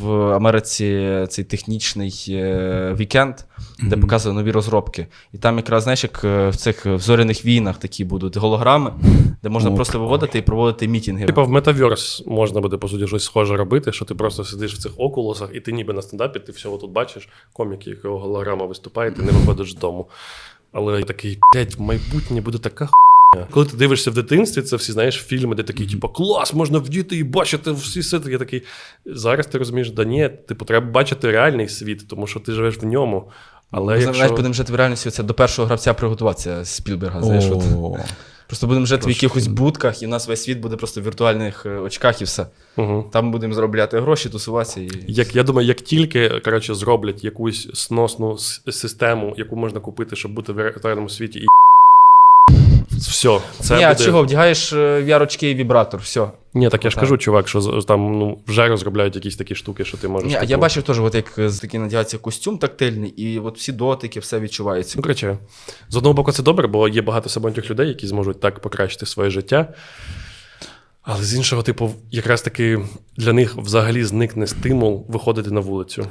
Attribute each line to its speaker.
Speaker 1: В Америці цей технічний е, вікенд, де показує нові розробки. І там якраз, знаєш, як е, в цих в зоряних війнах такі будуть голограми, де можна
Speaker 2: О,
Speaker 1: просто виводити і проводити мітінги.
Speaker 3: Типа в метаверс можна буде, по суті, щось схоже робити, що ти просто сидиш в цих окулусах, і ти ніби на стендапі, ти всього тут бачиш, комік, якого голограма виступає, ти не виходиш з дому. Але такий, блядь, в майбутнє буде така хуйня. Коли ти дивишся в дитинстві, це всі знаєш фільми, де такі, типу, клас, можна вдіти і бачити всі сити. Я такий. Зараз ти розумієш, да ні, типу, треба бачити реальний світ, тому що ти живеш в ньому. Але
Speaker 1: Ми
Speaker 3: якщо...
Speaker 1: навіть будемо жити в реальності, це до першого гравця приготуватися з Спілберга. Знаєш, от. Просто будемо жити в якихось будках, і у нас весь світ буде просто в віртуальних е, очках і все.
Speaker 3: Угу.
Speaker 1: Там будемо заробляти гроші, тусуватися. І...
Speaker 3: Як я думаю, як тільки коротше, зроблять якусь сносну систему, яку можна купити, щоб бути в віртуальному світі, і все, це
Speaker 1: Ні, а
Speaker 3: буде...
Speaker 1: чого? Вдягаєш е, і вібратор, все.
Speaker 3: Ні, так я ж кажу, чувак, що з- там ну, вже розробляють якісь такі штуки, що ти можеш.
Speaker 1: Ні, а я
Speaker 3: типу-
Speaker 1: бачив теж, от як е, з- такий надягається костюм тактильний, і от всі дотики, все відчувається.
Speaker 3: Ну, коротше, з одного боку, це добре, бо є багато самотніх людей, які зможуть так покращити своє життя. Але з іншого, типу, якраз таки для них взагалі зникне стимул виходити на вулицю.